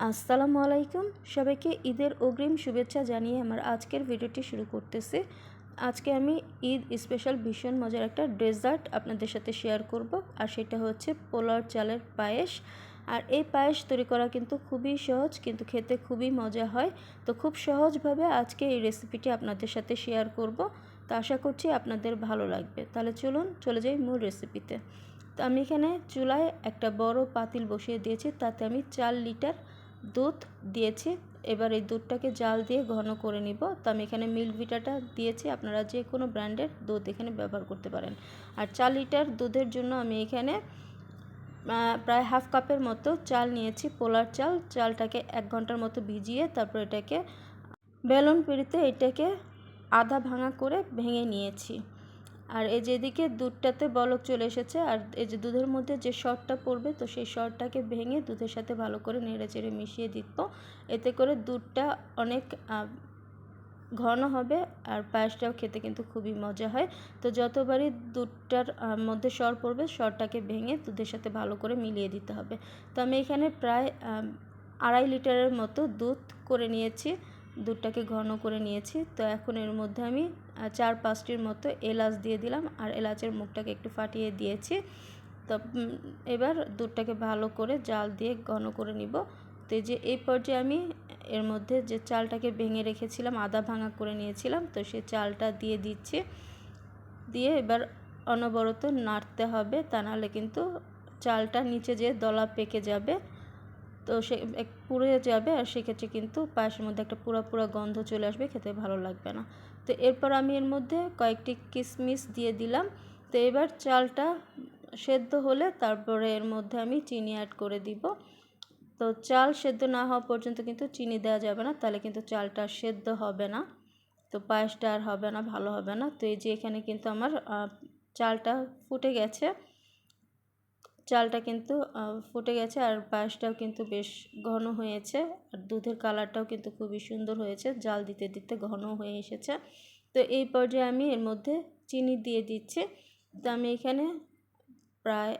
আসসালামু আলাইকুম। সবাইকে ঈদের অগ্রিম শুভেচ্ছা জানিয়ে আমার আজকের ভিডিওটি শুরু করতেছি। আজকে আমি ঈদ স্পেশাল ভীষণ মজার একটা ডেজার্ট আপনাদের সাথে শেয়ার করব, আর সেটা হচ্ছে পোলার চালের পায়েস। আর এই পায়েস তৈরি করা কিন্তু খুবই সহজ, কিন্তু খেতে খুবই মজা হয়। তো খুব সহজভাবে আজকে এই রেসিপিটি আপনাদের সাথে শেয়ার করব। তো আশা করছি আপনাদের ভালো লাগবে। তাহলে চলুন চলে যাই মূল রেসিপিতে। তো আমি এখানে চুলায় একটা বড় পাতিল বসিয়ে দিয়েছি, তাতে আমি চার লিটার দুধ দিয়েছি। এবার এই দুধটাকে জাল দিয়ে ঘন করে নিব। তো আমি এখানে মিল্ক ভিটাটা দিয়েছি। আপনারা যে কোনো ব্র্যান্ডের দুধ এখানে ব্যবহার করতে পারেন। আর চার লিটার দুধের জন্য আমি এখানে প্রায় হাফ কাপের মতো চাল নিয়েছি, পোলার চাল। চালটাকে এক ঘণ্টার মতো ভিজিয়ে তারপর এটাকে, বেলন পিড়িতে এটাকে আধা ভাঙা করে ভেঙে নিয়েছি। আর এই যেদিকে দুধটাতে বলক চলে এসেছে, আর এই যে দুধের মধ্যে যে শর্টটা পড়বে, তো সেই শর্টটাকে ভেঙে দুধের সাথে ভালো করে নেড়ে চেড়ে মিশিয়ে দিব এতে করে দুধটা অনেক ঘন হবে, আর পায়েসটাও খেতে কিন্তু খুবই মজা হয়। তো যতবারই দুধটার মধ্যে সর পড়বে সরটাকে ভেঙে দুধের সাথে ভালো করে মিলিয়ে দিতে হবে। তো আমি এখানে প্রায় আড়াই লিটারের মতো দুধ করে নিয়েছি। দুধটাকে ঘন করে নিয়েছি। তো এখন এর মধ্যে আমি চার পাঁচটির মতো এলাচ দিয়ে দিলাম আর এলাচের মুখটাকে একটু ফাটিয়ে দিয়েছি। তো এবার দুধটাকে ভালো করে জাল দিয়ে ঘন করে নিব। তো যে এই পর্যায়ে আমি এর মধ্যে যে চালটাকে ভেঙে রেখেছিলাম, আদা ভাঙা করে নিয়েছিলাম, তো সে চালটা দিয়ে দিচ্ছি। দিয়ে এবার অনবরত নাড়তে হবে, তা নাহলে কিন্তু চালটা নিচে যেয়ে দলা পেকে যাবে। তো সে পুড়ে যাবে আর সেক্ষেত্রে কিন্তু পায়েসের মধ্যে একটা পুরো পুরো গন্ধ চলে আসবে, খেতে ভালো লাগবে না। তো এরপর আমি এর মধ্যে কয়েকটি কিশমিশ দিয়ে দিলাম। তো এবার চালটা সেদ্ধ হলে তারপরে এর মধ্যে আমি চিনি অ্যাড করে দিব। তো চাল সেদ্ধ না হওয়া পর্যন্ত কিন্তু চিনি দেওয়া যাবে না, তাহলে কিন্তু চালটা সেদ্ধ হবে না। তো পায়েসটা আর হবে না, ভালো হবে না। তো এই যে এখানে কিন্তু আমার চালটা ফুটে গেছে। চালটা কিন্তু ফুটে গেছে আর পায়েসটাও কিন্তু বেশ ঘন হয়েছে। আর দুধের কালারটাও কিন্তু খুবই সুন্দর হয়েছে, জাল দিতে দিতে ঘন হয়ে এসেছে। তো এই পর্যায়ে আমি এর মধ্যে চিনি দিয়ে দিচ্ছি। তো আমি এখানে প্রায়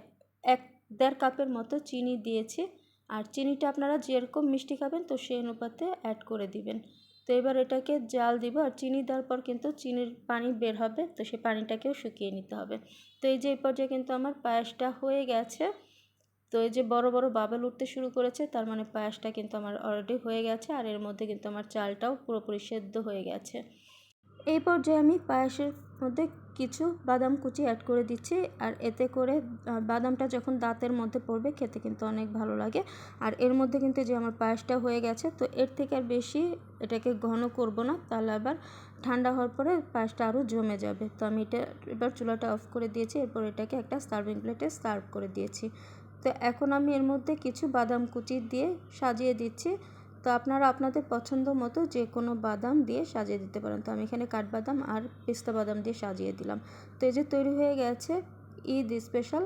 এক, দেড় কাপের মতো চিনি দিয়েছি। আর চিনিটা আপনারা যেরকম মিষ্টি খাবেন, তো সেই অনুপাতে অ্যাড করে দিবেন। তো এবার এটাকে জাল দিব আর চিনি দেওয়ার পর কিন্তু চিনির পানি বের হবে, তো সেই পানিটাকেও শুকিয়ে নিতে হবে। তো এই যে এই পর্যায়ে কিন্তু আমার পায়েসটা হয়ে গেছে। তো এই যে বড় বড় বাবেল উঠতে শুরু করেছে, তার মানে পায়েসটা কিন্তু আমার অলরেডি হয়ে গেছে আর এর মধ্যে কিন্তু আমার চালটাও পুরোপুরি সেদ্ধ হয়ে গেছে। এই পর্যায়ে আমি পায়েসের মধ্যে কিছু বাদাম কুচি অ্যাড করে দিচ্ছি, আর এতে করে বাদামটা যখন দাঁতের মধ্যে পড়বে, খেতে কিন্তু অনেক ভালো লাগে। আর এর মধ্যে কিন্তু যে আমার পায়েসটা হয়ে গেছে, তো এর থেকে আর বেশি এটাকে ঘন করব না, তাহলে আবার ঠান্ডা হওয়ার পরে পায়েসটা আরও জমে যাবে। তো আমি এটা এবার চুলাটা অফ করে দিয়েছি, এরপর এটাকে একটা সার্ভিং প্লেটে সার্ভ করে দিয়েছি। তো এখন আমি এর মধ্যে কিছু বাদাম কুচি দিয়ে সাজিয়ে দিচ্ছি। তো আপনারা আপনাদের পছন্দ মতো যে কোনো বাদাম দিয়ে সাজিয়ে দিতে পারেন। তো আমি এখানে কাঠবাদাম আর পেস্তা বাদাম দিয়ে সাজিয়ে দিলাম। তো এই যে তৈরি হয়ে গেছে ঈদ স্পেশাল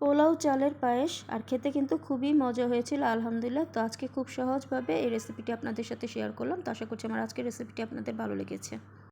পোলাও চালের পায়েস। আর খেতে কিন্তু খুবই মজা হয়েছিল, আলহামদুলিল্লাহ। তো আজকে খুব সহজভাবে এই রেসিপিটি আপনাদের সাথে শেয়ার করলাম। তো আশা করছি আমার আজকের রেসিপিটি আপনাদের ভালো লেগেছে।